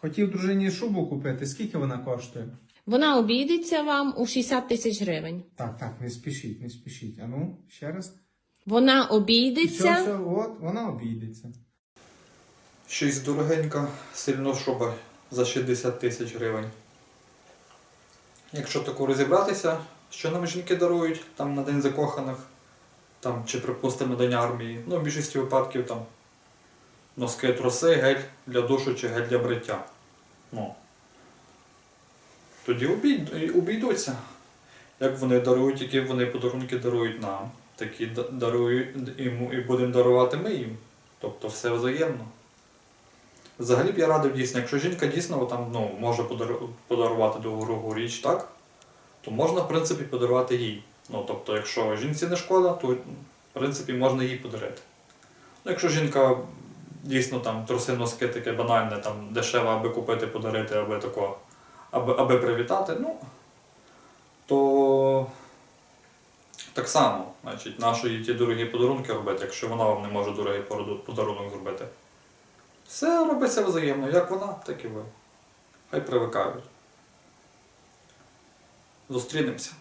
Хотів дружині шубу купити. Скільки вона коштує? Вона обійдеться вам у 60 тисяч гривень. Так, так, не спішіть, не спішіть. А ну, ще раз. Вона Все, обійдеться. все, от, вона обійдеться. Щось дорогенька, сильно шуба за 60 тисяч гривень. Якщо таку розібратися, що нам жінки дарують там на День закоханих, там, чи, припустимо, День армії, ну, в більшості випадків там носки, труси, гель для душу чи гель для бриття. Ну. Тоді обійдуться. Як вони дарують, які вони подарунки дарують нам, такі дарують йому і будемо дарувати ми їм. Тобто все взаємно. Взагалі б я радив дійсно, якщо жінка дійсно там, ну, може подарувати дорогу річ, так, то можна, в принципі, подарувати їй. Ну, тобто, якщо жінці не шкода, то в принципі можна їй подарити. Ну, якщо жінка дійсно там труси носки таке банальне, там, дешеве, аби купити, подарити, аби тако, аби, аби привітати, ну, то так само, значить, нащо їй ті дорогі подарунки робити, якщо вона вам не може дорогий подарунок зробити. Все робиться взаємно, як вона, так і ви. Хай привикають. Зустрінемося.